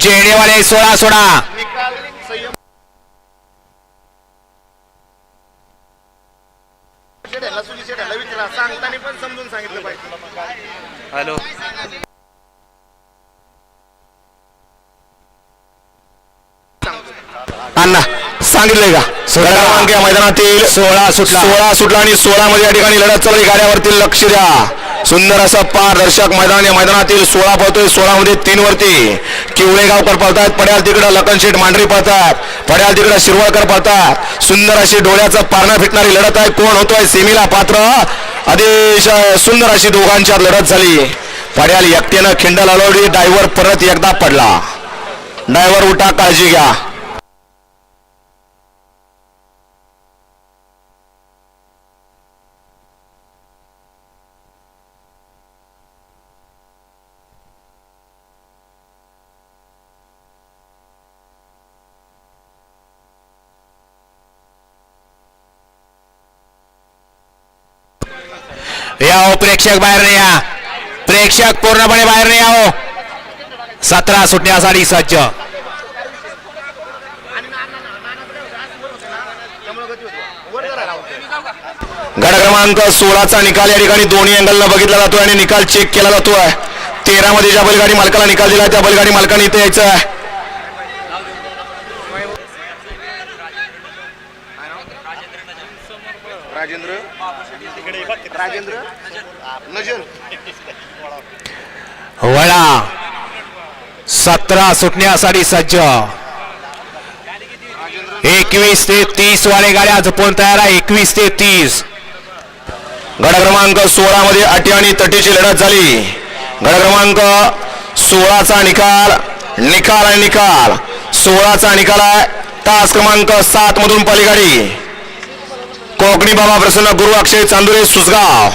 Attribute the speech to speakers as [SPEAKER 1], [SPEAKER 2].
[SPEAKER 1] जेडेवाले सोळा सोडा
[SPEAKER 2] निकाल संयम शेड्याला सुनी शेड्याला विचारा सांगताना पण समजून सांगितलं पाहिजे
[SPEAKER 1] हॅलो
[SPEAKER 3] अण्णा सांगितलंय का
[SPEAKER 1] सोळा.
[SPEAKER 3] क्रमांक या मैदानातील
[SPEAKER 1] सोळा सुटला.
[SPEAKER 3] सोळा सुटला आणि सोळा मध्ये या ठिकाणी लढत चालू. गाड्यावरती लक्ष द्या सुंदर असं पारदर्शक मैदान या मैदानातील सोळा पळतोय. सोळा मध्ये तीन वरती. किवळेगावकर पळतात. पड्याल तिकडं लखनशेठ मांढरी पळतात. पड्याल तिकडं शिरवळकर पळतात. सुंदर अशी डोळ्याचं पारणा फिटणारी लढत आहे. कोण होतोय? सेमीला पात्र. अतिशय सुंदर अशी दोघांच्यात लढत झाली. पड्याल एकट्यानं खिंड लावली डायव्हर परत एकदा पडला. डायव्हर उठा काळजी घ्या.
[SPEAKER 1] या हो प्रेक्षक बाहेर या. प्रेक्षक पूर्णपणे बाहेर नाही या हो. सतरा सुटण्यासाठी सज्ज.
[SPEAKER 2] त्यामुळे
[SPEAKER 3] गड क्रमांक सोळाचा निकाल या ठिकाणी दोन्ही अँगलला बघितला जातोय आणि निकाल चेक केला जातोय. तेरा मध्ये ज्या बैलगाडी मालकाला निकाल दिला त्या बैलगाडी मालकाने इथे यायचं आहे
[SPEAKER 2] राजेंद्र. राजेंद्र. नजर.
[SPEAKER 1] वळा सतरा सुटण्यासाठी सज्ज. एकवीस ते तीस वाले गाड्या जपून तयार आहे. एकवीस ते तीस.
[SPEAKER 3] गड क्रमांक सोळा मध्ये अटी आणि तटीची लढत झाली. गड क्रमांक सोळाचा निकाल निकाल आणि निकाल. सोळाचा निकाल आहे तास क्रमांक सात मधून पलीगाडी कोकणी बाबा प्रसन्न गुरु अक्षय चांदुरे सुसगाव.